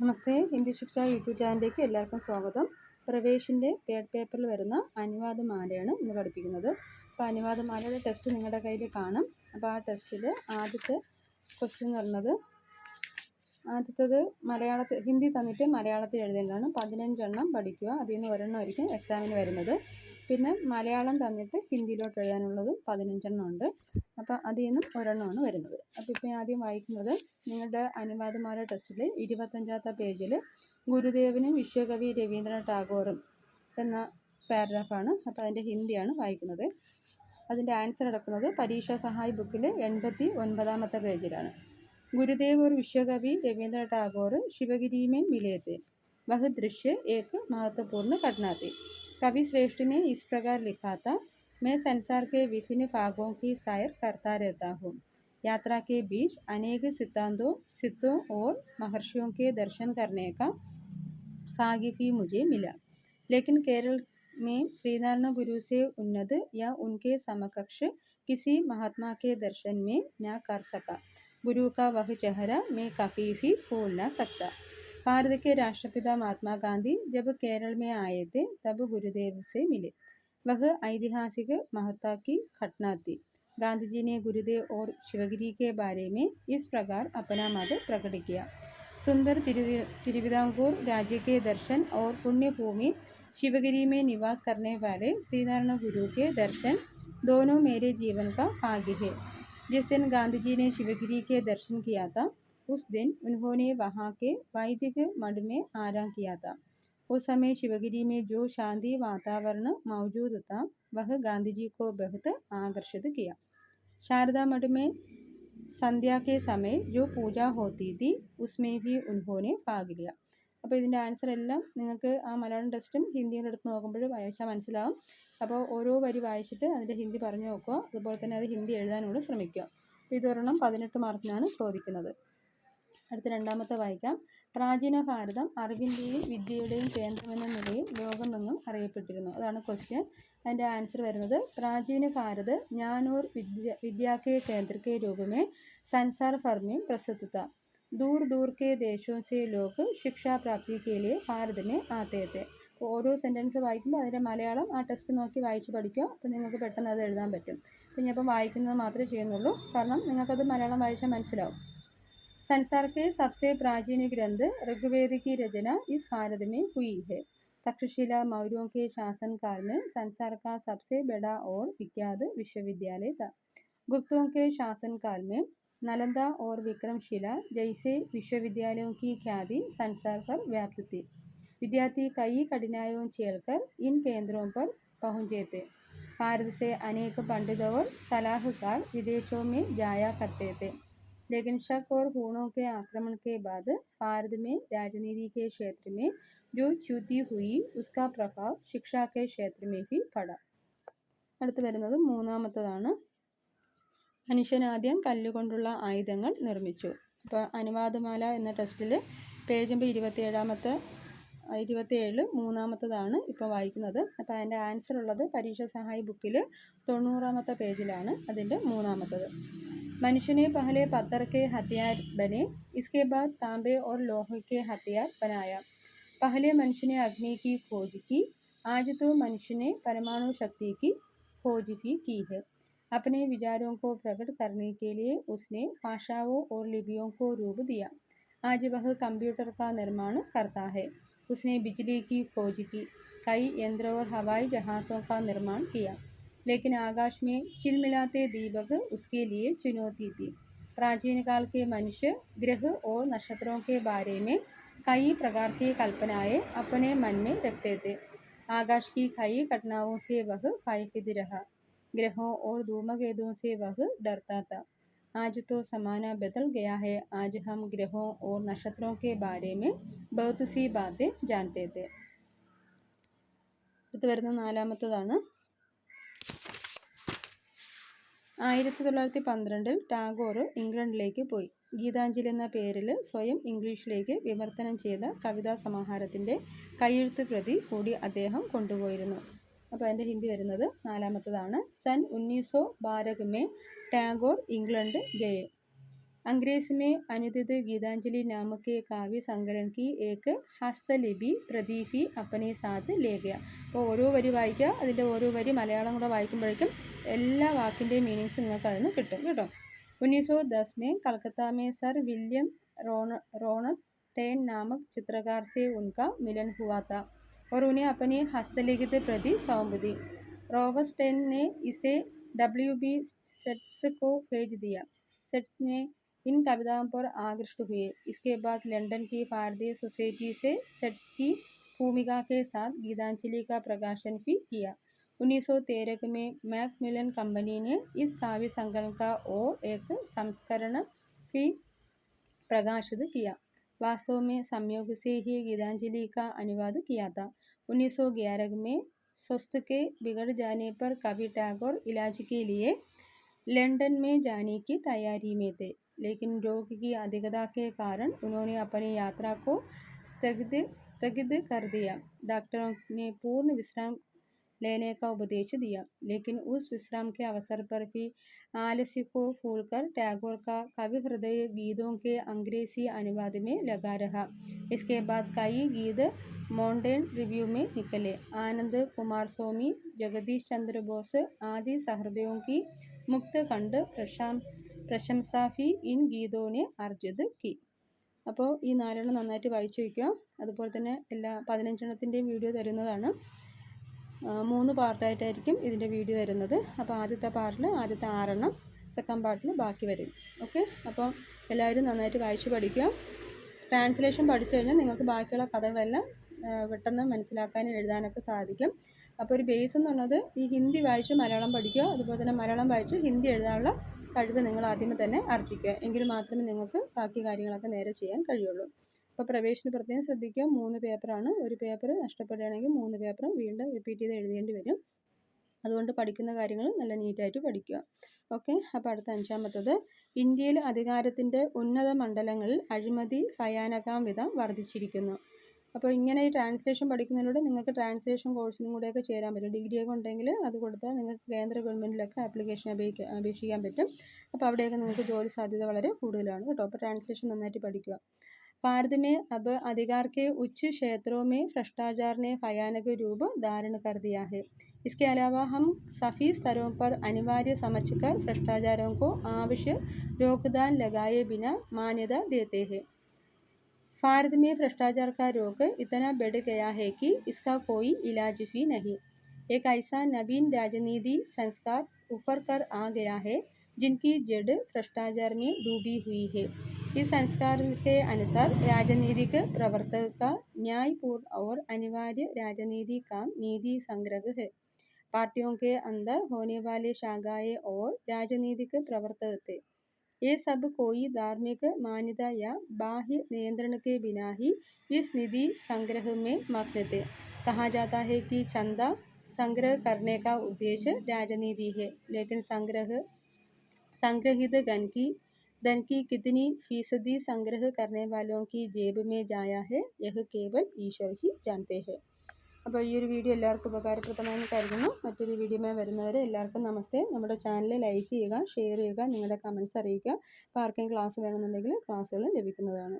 നമസ്തേ ഹിന്ദി ശിക്ഷ യൂട്യൂബ് ചാനലിലേക്ക് എല്ലാവർക്കും സ്വാഗതം. പ്രവേശിന്റെ തേർഡ് പേപ്പറിൽ വരുന്ന അനുവാദമാലയാണ് ഇന്ന് പഠിപ്പിക്കുന്നത്. അപ്പോൾ അനുവാദമാലയുടെ ടെസ്റ്റ് നിങ്ങളുടെ കയ്യിൽ കാണും. അപ്പോൾ ആ ടെസ്റ്റിൽ ആദ്യത്തെ ക്വസ്റ്റ്യൻ എന്ന് ആദ്യത്തേത് മലയാളത്തിൽ ഹിന്ദി തന്നിട്ട് മലയാളത്തിൽ എഴുതേണ്ടതാണ്. പതിനഞ്ചെണ്ണം പഠിക്കുക. അതിൽ നിന്ന് ഒരെണ്ണമായിരിക്കും എക്സാമിന് വരുന്നത്. പിന്നെ മലയാളം തന്നിട്ട് ഹിന്ദിയിലോട്ട് എഴുതാനുള്ളതും പതിനഞ്ചെണ്ണം ഉണ്ട്. അപ്പോൾ അതിൽ നിന്നും ഒരെണ്ണമാണ് വരുന്നത്. അപ്പോൾ ഇപ്പോൾ ആദ്യം വായിക്കുന്നത് നിങ്ങളുടെ അനുവാദമാരുടെ ടെസ്റ്റിൽ ഇരുപത്തഞ്ചാമത്തെ പേജിൽ ഗുരുദേവനും വിശ്വകവി രവീന്ദ്രനാഥ് ടാഗോറും എന്ന പാരഗ്രാഫാണ് അപ്പോൾ അതിന്റെ ഹിന്ദിയാണ് വായിക്കുന്നത്. അതിന്റെ ആൻസർ അടക്കുന്നത് പരീക്ഷാ സഹായ് ബുക്കിൽ എൺപത്തി ഒൻപതാമത്തെ പേജിലാണ്. गुरुदेव और विश्वकवि रविंद्र टागोर शिवगिरी में मिले थे वह दृश्य एक महत्वपूर्ण घटना थी कवि श्रेष्ठ ने इस प्रकार लिखा था मैं संसार के विभिन्न भागों की सैर करता रहता हूँ यात्रा के बीच अनेक सिद्धांतों सिद्धों और महर्षियों के दर्शन करने का भाग्य भी मुझे मिला लेकिन केरल में श्रीनारायण गुरु से उन्नत या उनके समकक्ष किसी महात्मा के दर्शन में न कर सका गुरु का वह चेहरा मैं कभी भी भूल न सकता भारत के राष्ट्रपिता महात्मा गांधी जब केरल में आए थे तब गुरुदेव से मिले वह ऐतिहासिक महत्ता की घटना थी गांधी जी ने गुरुदेव और शिवगिरी के बारे में इस प्रकार अपना मत प्रकट किया सुंदर तिरुविदांकुर राज्य के दर्शन और पुण्य भूमि शिवगिरी में निवास करने वाले श्रीनारायण गुरु के दर्शन दोनों मेरे जीवन का भाग्य है जिस दिन गांधी जी ने शिवगिरी के दर्शन किया था उस दिन उन्होंने वहाँ के वैदिक मठ में आराम किया था उस समय शिवगिरी में जो शांति वातावरण मौजूद था वह गांधी जी को बहुत आकर्षित किया शारदा मठ में संध्या के समय जो पूजा होती थी उसमें भी उन्होंने भाग लिया അപ്പോൾ ഇതിൻ്റെ ആൻസർ എല്ലാം നിങ്ങൾക്ക് ആ മലയാളം ടെസ്റ്റും ഹിന്ദിയും എടുത്ത് നോക്കുമ്പോൾ വായിച്ചാൽ മനസ്സിലാവും അപ്പോൾ ഓരോ വരി വായിച്ചിട്ട് അതിൻ്റെ ഹിന്ദി പറഞ്ഞു നോക്കുക അതുപോലെ തന്നെ അത് ഹിന്ദി എഴുതാനോട് ശ്രമിക്കുക അപ്പോൾ ഇതൊരെണ്ണം പതിനെട്ട് മാർക്കിനാണ് ചോദിക്കുന്നത് അടുത്ത രണ്ടാമത്തെ വായിക്കാം പ്രാചീന ഭാരതം അറിവിൻ്റെയും വിദ്യയുടെയും കേന്ദ്രമെന്ന നിലയിൽ ലോകമെങ്ങും അറിയപ്പെട്ടിരുന്നു അതാണ് ക്വസ്റ്റ്യൻ അതിൻ്റെ ആൻസർ വരുന്നത് പ്രാചീന ഭാരത് ജ്ഞാനോർ വിദ്യ विद्या के केंद्र के रूप में संसार भर में प्रसिद्ध था दूर दूर के देशों से लोग शिक्षा प्राप्ति के लिए भारत में आते थे ഓരോ സെൻറ്റൻസ് വായിക്കുമ്പോൾ അതിൻ്റെ മലയാളം ആ ടെസ്റ്റ് നോക്കി വായിച്ച് പഠിക്കുക അപ്പോൾ നിങ്ങൾക്ക് പെട്ടെന്ന് അത് എഴുതാൻ പറ്റും അപ്പോൾ ഞാൻ ഇപ്പം വായിക്കുന്നത് മാത്രമേ ചെയ്യുന്നുള്ളൂ കാരണം നിങ്ങൾക്കത് മലയാളം വായിച്ചാൽ മനസ്സിലാവും संसार के सबसे प्राचीन ग्रंथ ऋग्वेद की रचना इस भारत में हुई है तक्षशिला मौर्यों के शासनकाल में संसार का सबसे बड़ा और विख्यात विश्वविद्यालय था गुप्तों के शासनकाल में नालंदा और विक्रमशिला जैसे विश्वविद्यालयों की ख्याति संसार पर व्याप्त थी विद्यार्थी कई कठिनाइयों झेलकर इन केंद्रों पर पहुंचे थे भारत से अनेक पंडित और सलाहकार विदेशों में जाया करते थे लेकिन शक और हूणों के आक्रमण के बाद भारत में राजनीति के क्षेत्र में जो च्युति हुई उसका प्रभाव शिक्षा के क्षेत्र में भी पड़ा അടുത്ത് വരുന്നത് മൂന്നാമത്തതാണ് മനുഷ്യനാദ്യം കല്ലുകൊണ്ടുള്ള ആയുധങ്ങൾ നിർമ്മിച്ചു അപ്പോൾ അനുവാദമാല എന്ന ടെസ്റ്റിൽ പേജ് നമ്പർ ഇരുപത്തിയേഴാമത്തെ ഇരുപത്തിയേഴിൽ മൂന്നാമത്തതാണ് ഇപ്പോൾ വായിക്കുന്നത് അപ്പോൾ അതിൻ്റെ ആൻസർ ഉള്ളത് പരീക്ഷാ സഹായി ബുക്കിൽ തൊണ്ണൂറാമത്തെ പേജിലാണ് അതിൻ്റെ മൂന്നാമത്തത് मनुष्य ने पहले पत्थर के हथियार बने इसके बाद तांबे और लोहे के हथियार बनाया पहले मनुष्य ने अग्नि की खोज की आज तो मनुष्य ने परमाणु शक्ति की खोज भी की है अपने विचारों को प्रकट करने के लिए उसने भाषाओं और लिपियों को रूप दिया आज वह कंप्यूटर का निर्माण करता है उसने बिजली की खोज की कई यंत्र और हवाई जहाज़ों का निर्माण किया, लेकिन आकाश में चिलमिलाते दीपक उसके लिए चुनौती थी। प्राचीन काल के मनुष्य ग्रह और नक्षत्रों के बारे में कई प्रकार की कल्पनाएँ अपने मन में रखते थे। आकाश की कई घटनाओं से वह भयभीत रहा। ग्रहों और धूमकेतुओं से वह डरता था। आज तो समाना बदल गया है आज हम ग्रहों और नक्षत्रों के बारे में बहुत सी बातें जानते थे അടുത്ത് വരുന്ന നാലാമത്തതാണ് ആയിരത്തി തൊള്ളായിരത്തി പന്ത്രണ്ടിൽ ടാഗോർ ഇംഗ്ലണ്ടിലേക്ക് പോയി ഗീതാഞ്ജലി എന്ന പേരിൽ സ്വയം ഇംഗ്ലീഷിലേക്ക് വിവർത്തനം ചെയ്ത കവിതാ സമാഹാരത്തിൻ്റെ കയ്യെഴുത്ത് പ്രതി കൂടി അദ്ദേഹം കൊണ്ടുപോയിരുന്നു അപ്പോൾ അതിൻ്റെ ഹിന്ദി വരുന്നത് നാലാമത്തതാണ് സൻ ഉന്നീസോ ബാരക് മേ ടാഗോർ ഇംഗ്ലണ്ട് ഗയെ अंग्रेज में अनुदित गीतांजलि नामक के काव्य संकलन की एक ഹസ്തലിപി പ്രദീപി അപ്പനെ സാത്ത് ലേ ഗയ അപ്പോൾ ഓരോ വരി വായിക്കുക അതിൻ്റെ ഓരോ വരി മലയാളം കൂടെ വായിക്കുമ്പോഴേക്കും എല്ലാ വാക്കിൻ്റെയും മീനിങ്സ് നിങ്ങൾക്ക് അതിന് കിട്ടും കേട്ടോ उन्नीस सौ दस में कलकत्ता में सर विलियम रोन रोनस्टेन नामक चित्रकार से उनका मिलन हुआ था और उन्हें अपनी हस्तलिखित प्रति सौंप दी। रोवस्टेन ने इसे डब्ल्यू बी सेट्स को भेज दिया। सेट्स ने इन कविताओं पर आकृष्ट हुए। इसके बाद लंदन की भारतीय सोसाइटी से सेट्स की भूमिका के साथ गीतांजलि का प्रकाशन भी किया। 1913 में मैकमिलन कंपनी ने इस काव्य संकलन का और एक संस्करण भी प्रकाशित किया। वास्तव में संयोग से ही गीतांजलि का अनुवाद किया था 1911 में स्वस्थ के बिगड़ जाने पर कवि टैगोर इलाज के लिए लंदन में जाने की तैयारी में थे लेकिन रोग की अधिकता के कारण उन्होंने अपनी यात्रा को स्थगित स्थगित कर दिया डॉक्टरों ने पूर्ण विश्राम लेने का उपदेश दिया लेकिन उस विश्राम के अवसर पर भी आलस्य को भूलकर टैगोर का कवि हृदय गीतों के अंग्रेजी अनुवाद में लगा रहा इसके बाद कई गीत मॉडर्न रिव्यू में निकले आनंद कुमार स्वामी जगदीश चंद्र बोस आदि सहृदयों की मुक्त खंड प्रशं प्रशंसा भी इन गीतों ने अर्जित की അപ്പോൾ ഈ നാലെണ്ണം നന്നായിട്ട് വായിച്ചു വയ്ക്കുക അതുപോലെ തന്നെ എല്ലാ പതിനഞ്ചെണ്ണത്തിൻ്റെയും വീഡിയോ തരുന്നതാണ് മൂന്ന് പാർട്ടായിട്ടായിരിക്കും ഇതിന്റെ വീഡിയോ തരുന്നത് അപ്പോൾ ആദ്യത്തെ പാർട്ടിൽ ആദ്യത്തെ ആറെണ്ണം സെക്കൻഡ് പാർട്ടിൽ ബാക്കി വരും. ഓക്കെ? അപ്പോൾ എല്ലാവരും നന്നായിട്ട് വായിച്ച് പഠിക്കുക. ട്രാൻസ്ലേഷൻ പഠിച്ചു കഴിഞ്ഞാൽ നിങ്ങൾക്ക് ബാക്കിയുള്ള കഥകളെല്ലാം പെട്ടെന്ന് മനസ്സിലാക്കാനും എഴുതാനൊക്കെ സാധിക്കും. അപ്പോൾ ഒരു ബേസ് എന്ന് പറഞ്ഞത് ഈ ഹിന്ദി വായിച്ച് മലയാളം പഠിക്കുക അതുപോലെ തന്നെ മലയാളം വായിച്ച് ഹിന്ദി എഴുതാനുള്ള കഴിവ് നിങ്ങൾ ആദ്യമേ തന്നെ ആർജിക്കുക എങ്കിൽ മാത്രമേ നിങ്ങൾക്ക് ബാക്കി കാര്യങ്ങളൊക്കെ നേരെ ചെയ്യാൻ കഴിയുള്ളൂ. അപ്പോൾ പ്രവേശന പ്രത്യേകം ശ്രദ്ധിക്കുക. മൂന്ന് പേപ്പറാണ്. ഒരു പേപ്പർ നഷ്ടപ്പെടുകയാണെങ്കിൽ മൂന്ന് പേപ്പറും വീണ്ടും റിപ്പീറ്റ് ചെയ്ത് എഴുതേണ്ടി വരും. അതുകൊണ്ട് പഠിക്കുന്ന കാര്യങ്ങൾ നല്ല നീറ്റായിട്ട് പഠിക്കുക. ഓക്കെ. അപ്പോൾ അടുത്ത അഞ്ചാമത്തത്. ഇന്ത്യയിൽ അധികാരത്തിന്റെ ഉന്നത മണ്ഡലങ്ങളിൽ അഴിമതി ഭയാനകാം വിധം വർദ്ധിച്ചിരിക്കുന്നു. അപ്പോൾ ഇങ്ങനെ ഈ ട്രാൻസ്ലേഷൻ പഠിക്കുന്നതിലൂടെ നിങ്ങൾക്ക് ട്രാൻസ്ലേഷൻ കോഴ്സിനും കൂടെയൊക്കെ ചേരാൻ പറ്റും. ഡിഗ്രിയൊക്കെ ഉണ്ടെങ്കിൽ അത് കൊടുത്താൽ നിങ്ങൾക്ക് കേന്ദ്ര ഗവൺമെന്റിലൊക്കെ ആപ്ലിക്കേഷൻ അപേക്ഷിക്കാൻ അപേക്ഷിക്കാൻ പറ്റും. അപ്പോൾ അവിടെയൊക്കെ നിങ്ങൾക്ക് ജോലി സാധ്യത വളരെ കൂടുതലാണ് കേട്ടോ. അപ്പോൾ ട്രാൻസ്ലേഷൻ നന്നായിട്ട് പഠിക്കുക. भारत में अब अधिकार के उच्च क्षेत्रों में भ्रष्टाचार ने भयानक रूप धारण कर दिया है। इसके अलावा हम सभी स्तरों पर अनिवार्य समझकर भ्रष्टाचारों को आवश्यक रोकदान लगाए बिना मान्यता देते हैं। भारत में भ्रष्टाचार का रोग इतना बढ़ गया है कि इसका कोई इलाज भी नहीं। एक ऐसा नवीन राजनीति संस्कार उभर कर आ गया है जिनकी जड़ भ्रष्टाचार में डूबी हुई है। इस संस्कार के अनुसार राजनीतिक प्रवर्तक का न्यायपूर्ण और अनिवार्य राजनीति काम निधि संग्रह है पार्टियों के अंदर होने वाले शाखाएँ और राजनीतिक प्रवर्तक थे ये सब कोई धार्मिक मान्यता या बाह्य नियंत्रण के बिना ही इस निधि संग्रह में मग्न थे कहा जाता है कि चंदा संग्रह करने का उद्देश्य राजनीति है लेकिन संग्रह संग्रहित गण की धन की कितनी फीसदी संग्रह करने वालों की जेब में जाया है यह केवल ഈശ്വർ ही जानते हैं അപ്പോൾ ഈ ഒരു വീഡിയോ എല്ലാവർക്കും ഉപകാരപ്രദമായെന്ന് കരുതുന്നു മറ്റൊരു വീഡിയോയുമായി വരുന്നവരെ എല്ലാവർക്കും നമസ്തേ നമ്മുടെ ചാനൽ ലൈക്ക് ചെയ്യുക ഷെയർ ചെയ്യുക നിങ്ങളുടെ കമൻസ് അറിയിക്കുക അപ്പോൾ ആർക്കെങ്കിലും ക്ലാസ് വേണമെന്നുണ്ടെങ്കിൽ ക്ലാസ്സുകൾ ലഭിക്കുന്നതാണ്